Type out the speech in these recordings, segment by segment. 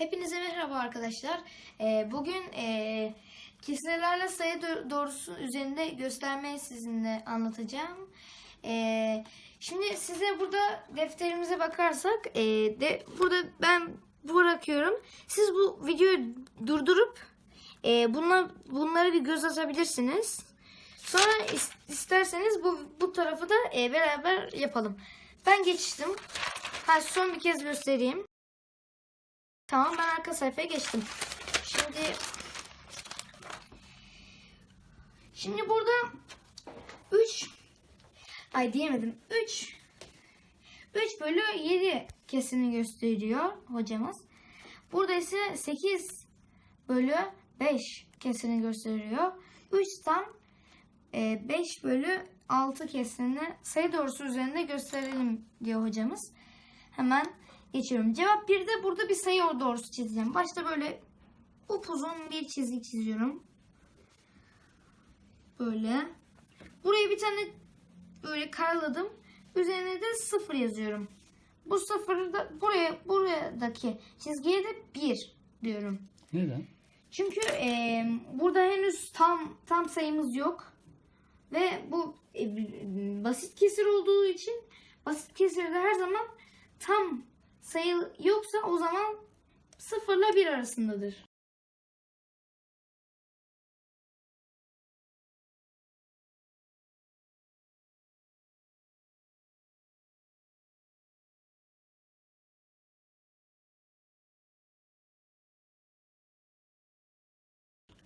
Hepinize merhaba arkadaşlar. Ee, bugün e, kesirlerle sayı do- doğrusu üzerinde göstermeyi sizinle anlatacağım. Ee, şimdi size burada defterimize bakarsak, e, de burada ben bırakıyorum. Siz bu videoyu durdurup e, bunlar, bunları bir göz atabilirsiniz. Sonra is- isterseniz bu bu tarafı da beraber yapalım. Ben geçtim. Ha, son bir kez göstereyim. Tamam ben arka sayfaya geçtim. Şimdi Şimdi burada 3 Ay diyemedim. 3 3 bölü 7 kesini gösteriyor hocamız. Burada ise 8 bölü 5 kesini gösteriyor. 3 tam 5 bölü 6 kesini sayı doğrusu üzerinde gösterelim diyor hocamız. Hemen geçiyorum. Cevap 1'de burada bir sayı doğrusu çizeceğim. Başta böyle upuzun bir çizgi çiziyorum. Böyle. Buraya bir tane böyle karaladım. Üzerine de 0 yazıyorum. Bu sıfırı da buraya buradaki çizgiye de 1 diyorum. Neden? Çünkü e, burada henüz tam tam sayımız yok. Ve bu e, basit kesir olduğu için basit kesirde her zaman tam sayı yoksa o zaman 0 ile 1 arasındadır.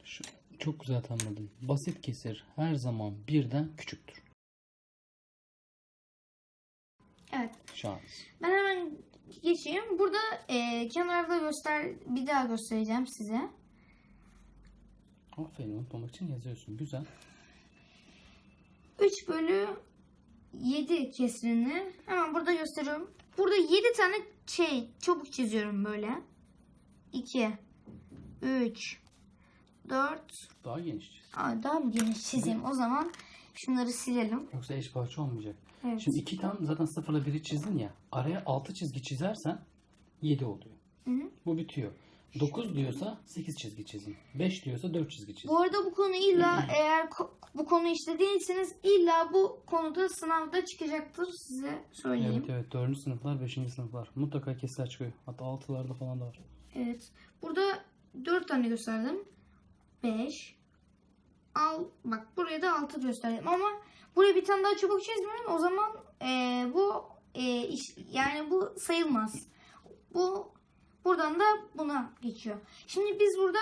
Şu, çok güzel tanımladın. Basit kesir her zaman birden küçüktür. Evet. Şahane. Ben hemen geçeyim. Burada e, kenarda göster bir daha göstereceğim size. Aferin unutmamak için yazıyorsun. Güzel. 3 bölü 7 kesirini hemen burada gösteriyorum. Burada 7 tane şey çubuk çiziyorum böyle. 2 3 4 Daha geniş çiz. Aa, daha mı geniş çizeyim? O zaman şunları silelim. Yoksa eş parça olmayacak. Evet. Şimdi iki tam zaten sıfırla biri çizdin ya. Araya altı çizgi çizersen 7 oluyor. Hı hı. Bu bitiyor. 9 diyorsa 8 çizgi çizin. 5 diyorsa 4 çizgi çizin. Bu arada bu konu illa eğer ko- bu konu işlediyseniz illa bu konuda sınavda çıkacaktır size söyleyeyim. Evet evet 4. sınıflar 5. sınıflar. Mutlaka kesir çıkıyor. Hatta 6'larda falan da var. Evet. Burada 4 tane gösterdim. 5 Al bak buraya da 6 gösterdim ama buraya bir tane daha çubuk çizmiyorum. O zaman eee, bu eee, iş, yani bu sayılmaz. Bu buradan da buna geçiyor. Şimdi biz burada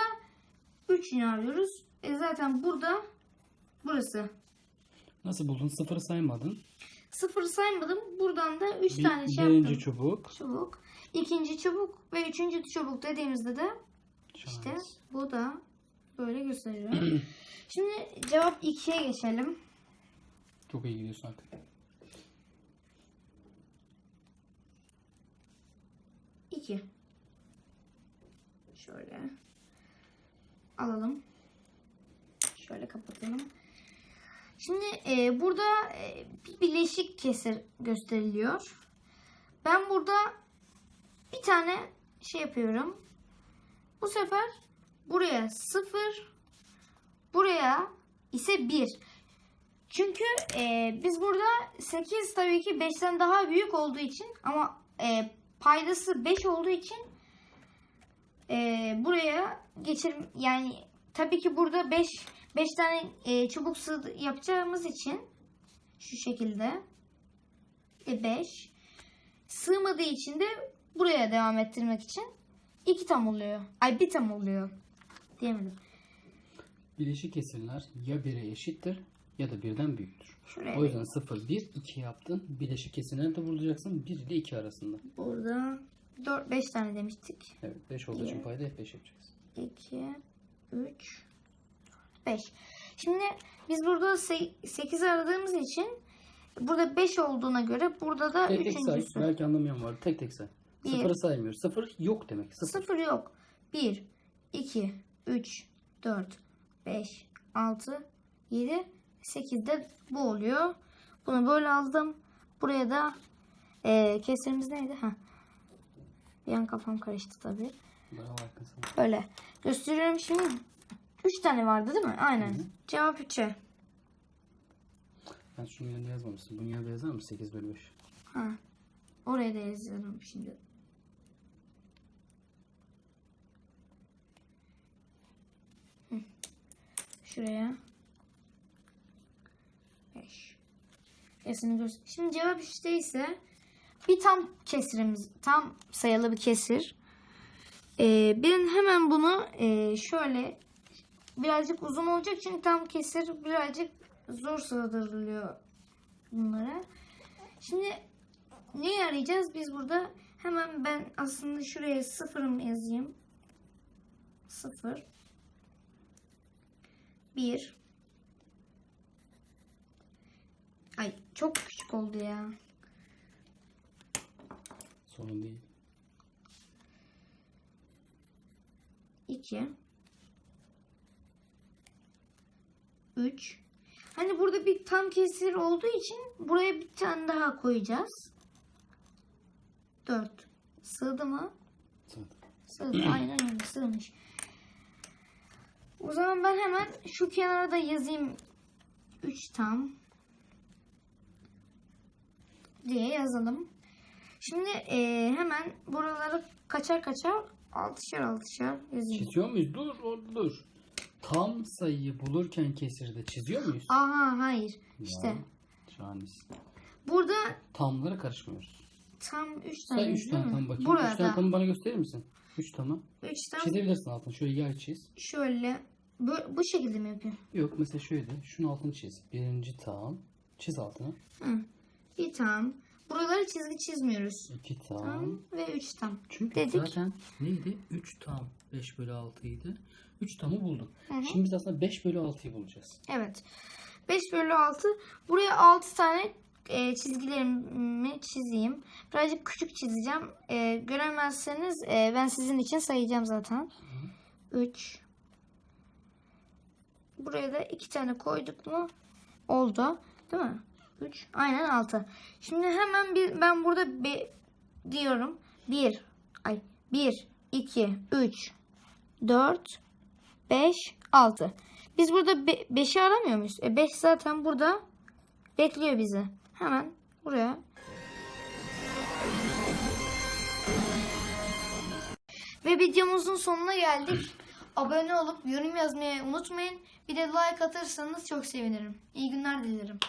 3 ne arıyoruz? E zaten burada burası. Nasıl buldun? Sıfırı saymadın. Sıfır saymadım. Buradan da 3 Bir- tane şey birinci yaptım. çubuk. Çubuk. İkinci çubuk ve üçüncü çubuk dediğimizde de İşte Şahane. bu da böyle gösteriyor. Şimdi cevap 2'ye geçelim. Çok iyi gidiyorsun artık. İki. Şöyle. Alalım. Şöyle kapatalım. Şimdi e, burada e, bir bileşik kesir gösteriliyor. Ben burada bir tane şey yapıyorum. Bu sefer buraya 0 buraya ise 1. Çünkü e, biz burada 8 tabii ki 5'ten daha büyük olduğu için ama e, paydası 5 olduğu için e, buraya geçir yani tabii ki burada 5 5 tane e, çubuk sığ yapacağımız için şu şekilde e, 5 sığmadığı için de buraya devam ettirmek için 2 tam oluyor. Ay bir tam oluyor. Diyemedim. Bileşik kesirler ya 1'e eşittir ya da birden büyüktür. Şuraya O yüzden 0, 1, 2 yaptın. Bileşik kesirleri de bulacaksın. 1 ile 2 arasında. burada 4 5 tane demiştik. Evet 5 olduğu için payda hep 5 yapacağız. 2, 3, 5. Şimdi biz burada 8 aradığımız için burada 5 olduğuna göre burada da Tek tek say. üçüncüsü. Belki anlamayan var. Tek tek say. Bir. Sıfırı saymıyoruz. Sıfır yok demek. Sıfır. 0 yok. 1, 2, 3, 4, 5, 6, 7, 8 de bu oluyor. Bunu böyle aldım. Buraya da e, kesirimiz neydi? Ha. Bir an kafam karıştı tabii. Böyle. Gösteriyorum şimdi. 3 tane vardı değil mi? Aynen. Hı hı. Cevap 3'e. Ben şunun yanında yazmamıştım. Bunun yanında yazar mısın? 8 bölü 5. Ha. Oraya da yazıyorum şimdi. Şuraya. 5. Yazını göster. Şimdi cevap 3'te ise bir tam kesirimiz, tam sayılı bir kesir. Ee, ben hemen bunu e, şöyle birazcık uzun olacak çünkü tam kesir birazcık zor sığdırılıyor bunlara. Şimdi Neyi arayacağız? Biz burada hemen ben aslında şuraya sıfırım yazayım. Sıfır. Bir. Ay çok küçük oldu ya. Sorun değil. İki. Üç. Hani burada bir tam kesir olduğu için buraya bir tane daha koyacağız. Dört. Sığdı mı? Zaten. Sığdı. Aynen öyle sığmış. O zaman ben hemen şu kenara da yazayım. 3 tam. Diye yazalım. Şimdi eee, hemen buraları kaçar kaçar altışar altışar yazayım. Çiziyor muyuz? Dur orada dur. Tam sayıyı bulurken kesirde çiziyor muyuz? Aha hayır. İşte Şahanesin. burada Tamlara karışmıyoruz. tam 3 tane Say 3 değil tane mi? tam bakayım. 3 Burada tane tamı bana gösterir misin? 3 tamı. 3 tam Çizebilirsin altını. Şöyle yay çiz. şöyle bu, bu şekilde mi yapıyor? Yok mesela şöyle. Şunun altını çiz. Birinci tam. Çiz altını. Hı. Bir tam. Buraları çizgi çizmiyoruz. 2 tam. Tam ve 3 tam. Çünkü Dedik. zaten neydi? 3 tam 5 bölü 6 idi. 3 tamı bulduk. Hı hı. Şimdi biz aslında 5 bölü 6'yı bulacağız. Evet. 5 bölü 6. Buraya 6 tane e, çizgilerimi çizeyim. Birazcık küçük çizeceğim. E, göremezseniz e, ben sizin için sayacağım zaten. 3. Buraya da 2 tane koyduk mu oldu. Değil mi? 3. Aynen 6. Şimdi hemen bir, ben burada be, diyorum. 1. Ay 1, 2, 3, 4, 5, 6. Biz burada 5'i aramıyor muyuz? E 5 zaten burada bekliyor bizi. Hemen buraya. Ve videomuzun sonuna geldik. Abone olup yorum yazmayı unutmayın. Bir de like atarsanız çok sevinirim. İyi günler dilerim.